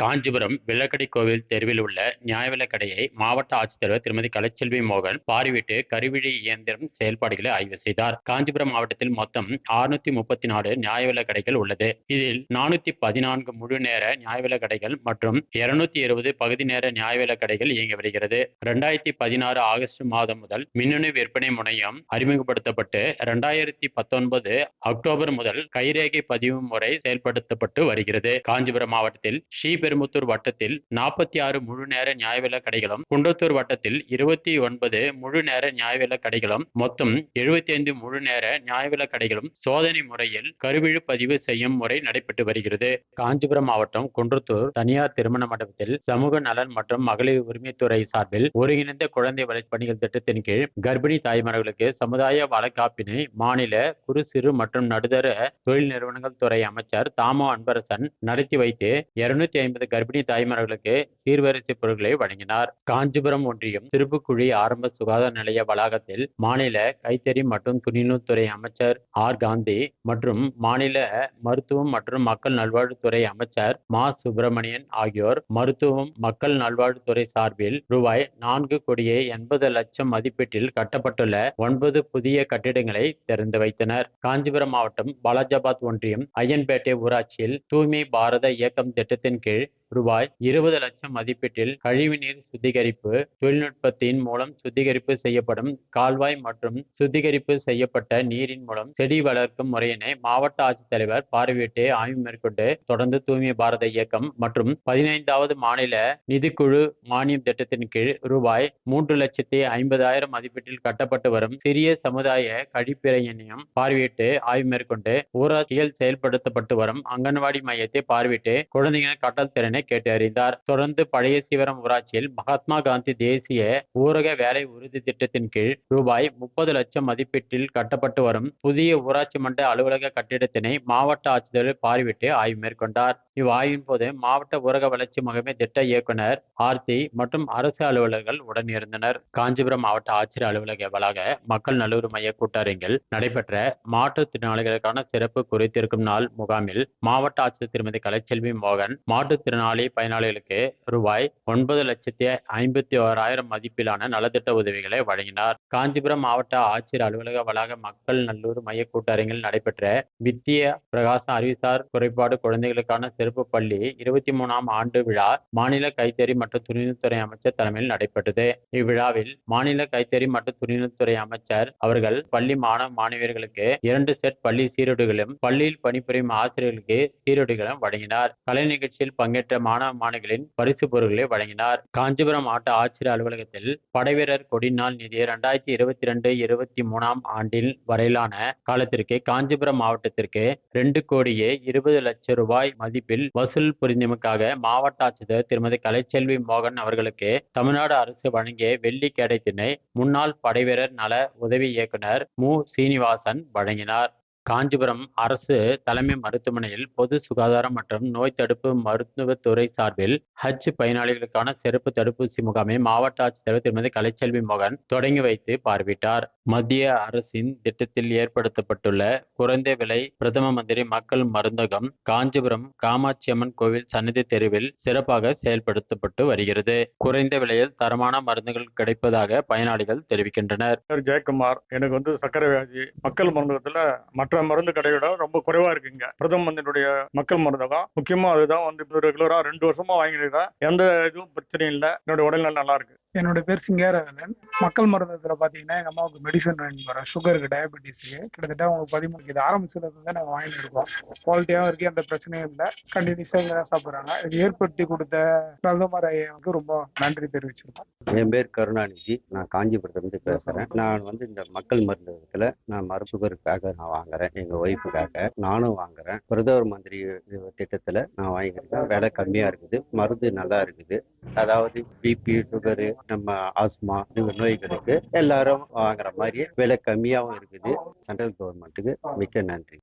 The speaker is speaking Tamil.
காஞ்சிபுரம் வெள்ளக்கடை கோவில் தெருவில் உள்ள நியாய விலக்கடையை மாவட்ட ஆட்சித்தலைவர் திருமதி கலைச்செல்வி மோகன் பார்வையிட்டு கருவிழி இயந்திரம் செயல்பாடுகளை ஆய்வு செய்தார். காஞ்சிபுரம் மாவட்டத்தில் மொத்தம் அறுநூத்தி முப்பத்தி நாலு நியாய விலக்கடைகள் உள்ளது. இதில் நானூத்தி பதினான்கு முழு நேர நியாய விலக்கடைகள் மற்றும் இருநூத்தி இருபது பகுதி நேர நியாய விலக்கடைகள் இயங்கி வருகிறது. இரண்டாயிரத்தி பதினாறு ஆகஸ்ட் மாதம் முதல் மின்னணு விற்பனை முனையம் அறிமுகப்படுத்தப்பட்டு இரண்டாயிரத்தி பத்தொன்பது அக்டோபர் முதல் கைரேகை பதிவு முறை செயல்படுத்தப்பட்டு வருகிறது. காஞ்சிபுரம் மாவட்டத்தில் ஸ்ரீ ஸ்ரீபெரும்புத்தூர் வட்டத்தில் நாற்பத்தி ஆறு முழு நேர நியாய கடைகளும் குன்றத்தூர் வட்டத்தில் இருபத்தி ஒன்பது முழு நேர நியாய கடைகளும் மொத்தம் எழுபத்தி ஐந்து முழு நேர நியாயவில கடைகளும் சோதனை முறையில் கருவிழு பதிவு செய்யும் முறை நடைபெற்று வருகிறது. காஞ்சிபுரம் மாவட்டம் குன்றத்தூர் தனியார் திருமண மண்டபத்தில் சமூக நலன் மற்றும் மகளிர் உரிமைத்துறை சார்பில் ஒருங்கிணைந்த குழந்தை வளர்ப்பணிகள் திட்டத்தின் கீழ் கர்ப்பிணி தாய்மார்களுக்கு சமுதாய வழக்காப்பினை மாநில குறு சிறு மற்றும் நடுத்தர தொழில் நிறுவனங்கள் துறை அமைச்சர் தாமோ அன்பரசன் நடத்தி வைத்து இருநூத்தி ஐம்பது கர்ப்பிணி தாய்மார்களுக்கு சீர்வரிசை பொருட்களை வழங்கினார். காஞ்சிபுரம் ஒன்றியம் திருப்புக்குழி ஆரம்ப சுகாதார நிலைய வளாகத்தில் மாநில கைத்தறி மற்றும் துணிநூல்துறை அமைச்சர் ஆர். காந்தி மற்றும் மாநில மருத்துவம் மற்றும் மக்கள் நல்வாழ்வுத்துறை அமைச்சர் மா. சுப்பிரமணியன் ஆகியோர் மருத்துவம் மக்கள் நல்வாழ்வுத்துறை சார்பில் ரூபாய் நான்கு கோடியே எண்பது லட்சம் மதிப்பீட்டில் கட்டப்பட்டுள்ள ஒன்பது புதிய கட்டிடங்களை திறந்து வைத்தனர். காஞ்சிபுரம் மாவட்டம் பாலாஜாபாத் ஒன்றியம் ஐயன்பேட்டை ஊராட்சியில் தூய்மை பாரத இயக்கம் திட்டத்தின் கீழ் it. ரூபாய் இருபது லட்சம் மதிப்பீட்டில் கழிவுநீர் சுத்திகரிப்பு தொழில்நுட்பத்தின் மூலம் சுத்திகரிப்பு செய்யப்படும் கால்வாய் மற்றும் சுத்திகரிப்பு செய்யப்பட்ட நீரின் மூலம் செடி வளர்க்கும் முறையினை மாவட்ட ஆட்சித்தலைவர் பார்வையிட்டு ஆய்வு மேற்கொண்டு தொடர்ந்து தூய்மை பாரத இயக்கம் மற்றும் பதினைந்தாவது மாநில நிதிக்குழு மானியம் திட்டத்தின் கீழ் ரூபாய் மூன்று லட்சத்தி ஐம்பதாயிரம் மதிப்பீட்டில் கட்டப்பட்டு வரும் சிறிய சமுதாய கழிப்பிறையினையும் பார்வையிட்டு ஆய்வு மேற்கொண்டு ஊராட்சியில் செயல்படுத்தப்பட்டு வரும் அங்கன்வாடி மையத்தை பார்வையிட்டு குழந்தைகளின் கட்டல் திறனை கேட்டறிந்தார் தொடர்ந்து பழைய சிவரம் ஊராட்சியில் மகாத்மா காந்தி தேசிய ஊரக வேலை உறுதி திட்டத்தின் கீழ் ரூபாய் முப்பது லட்சம் மதிப்பீட்டில் கட்டப்பட்டு வரும் புதிய ஊராட்சி மன்ற அலுவலக கட்டிடத்தினை மாவட்ட ஆட்சித்தலைவர் பார்வையிட்டு ஆய்வு மேற்கொண்டார். இவ்வாய்வின் போது மாவட்ட ஊரக வளர்ச்சி முகமை திட்ட இயக்குனர் ஆர்த்தி மற்றும் அரசு அலுவலர்கள் உடன் இருந்தனர் காஞ்சிபுரம் மாவட்ட ஆட்சியர் அலுவலக வளாக மக்கள் நல்லுறவு மைய கூட்டரங்கில் நடைபெற்ற மாற்றுத்திறனாளிகளுக்கான சிறப்பு குறித்திருக்கும் நாள் முகாமில் மாவட்ட ஆட்சியர் திருமதி கலைச்செல்வி மோகன் மாற்றுத்திறனாளி பயனாளிகளுக்கு ரூபாய் ஒன்பது லட்சத்தி ஐம்பத்தி ஓராயிரம் மதிப்பிலான நலத்திட்ட உதவிகளை வழங்கினார். காஞ்சிபுரம் மாவட்ட ஆட்சியர் அலுவலக வளாக மக்கள் நல்லூர் மைய கூட்டரங்கில் நடைபெற்ற வித்திய பிரகாசம் அறிவுசார் குறைபாடு குழந்தைகளுக்கான சிறப்பு பள்ளி இருபத்தி மூணாம் ஆண்டு விழா மாநில கைத்தறி மற்றும் துணிநூல்துறை அமைச்சர் தலைமையில் நடைபெற்றது. இவ்விழாவில் மாநில கைத்தறி மற்றும் துணிநூல்துறை அமைச்சர் அவர்கள் பள்ளி மாணவ மாணவியர்களுக்கு இரண்டு செட் பள்ளி சீருடைகளும் பள்ளியில் பணிபுரியும் ஆசிரியர்களுக்கு சீருடைகளும் வழங்கினார். கலை நிகழ்ச்சியில் பங்கேற்ற மாணவ மாணவிகளின் பரிசு பொருட்களை வழங்கினார். காஞ்சிபுரம் மாவட்ட ஆட்சியர் அலுவலகத்தில் படைவீரர் கொடிநாள் நிதி இரண்டாயிரத்தி இருபத்தி ரெண்டு இருபத்தி மூணாம் ஆண்டில் வரையிலான காலத்திற்கு காஞ்சிபுரம் மாவட்டத்திற்கு ரெண்டு கோடியே இருபது லட்சம் ரூபாய் மதிப்பில் வசூல் புரிந்தமைக்காக மாவட்ட ஆட்சியர் திருமதி கலைச்செல்வி மோகன் அவர்களுக்கு தமிழ்நாடு அரசு வழங்கிய வெள்ளி கேடயத்தினை முன்னாள் படைவீரர் நல உதவி இயக்குனர் மு. சீனிவாசன் வழங்கினார். காஞ்சிபுரம் அரசு தலைமை மருத்துவமனையில் பொது சுகாதாரம் மற்றும் நோய் தடுப்பு மருத்துவத்துறை சார்பில் ஹஜ் பயனாளிகளுக்கான சிறப்பு தடுப்பூசி முகாமை மாவட்ட ஆட்சித்தலைவர் திருமதி கலைச்செல்வி மோகன் தொடங்கி வைத்து பார்வையிட்டார். மத்திய அரசின் திட்டத்தில் ஏற்படுத்தப்பட்டுள்ள குறைந்த விலை பிரதம மந்திரி மக்கள் மருந்தகம் காஞ்சிபுரம் காமாட்சியம்மன் கோவில் சன்னதி தெருவில் சிறப்பாக செயல்படுத்தப்பட்டு வருகிறது. குறைந்த விலையில் தரமான மருந்துகள் கிடைப்பதாக பயனாளிகள் தெரிவிக்கின்றனர். ஜெயக்குமார் எனக்கு வந்து சர்க்கரை வியாதி மக்கள் மருந்தகத்துல மற்ற மருந்து கடையோட ரொம்ப குறைவா இருக்குங்க. பிரதம மந்திரியுடைய மக்கள் மருந்தகம் முக்கியமா அதுதான் வந்து ரெகுலரா ரெண்டு வருஷமா வாங்கி இருக்கேன் எந்த இதுவும் பிரச்சனையும் இல்லை. என்னுடைய உடல்நிலை நல்லா இருக்கு. என்னோட பேர் சிங்காரவேலன். மக்கள் மருந்தத்தில் பார்த்தீங்கன்னா எங்கள் அம்மாவுக்கு மெடிசன் வாங்கி வரேன் சுகருக்கு டயபெட்டிஸுக்கு கிட்டத்தட்ட அவங்க பதிமூணு இது ஆரம்பிச்சதுல இருந்து நாங்கள் வாங்கிட்டு இருக்கோம். குவாலிட்டியாகவும் இருக்கு எந்த பிரச்சனையும் இல்லை. கண்டினியூஸாக இங்கே தான் சாப்பிட்றாங்க. இது ஏற்படுத்தி கொடுத்த பிரதமர் ஐயாவுக்கு ரொம்ப நன்றி தெரிவிச்சிருக்கோம். என் பேர் கருணாநிதி. நான் காஞ்சிபுரத்துலேருந்து பேசுகிறேன் நான் வந்து இந்த மக்கள் மருந்தகத்தில் நான் மறு சுகருக்காக நான் வாங்குறேன். எங்கள் ஒய்ஃபுக்காக நானும் வாங்குறேன். பிரதமர் மந்திரி திட்டத்தில் நான் வாங்கியிருக்கேன். விலை கம்மியாக இருக்குது. மருந்து நல்லா இருக்குது. அதாவது பிபி சுகரு நம்ம ஆஸ்மா இந்த நோய்களுக்கு எல்லாரும் வாங்குற மாதிரி விலை கம்மியாகவும் இருக்குது. சென்ட்ரல் கவர்மெண்ட்டுக்கு மிக்க நன்றி.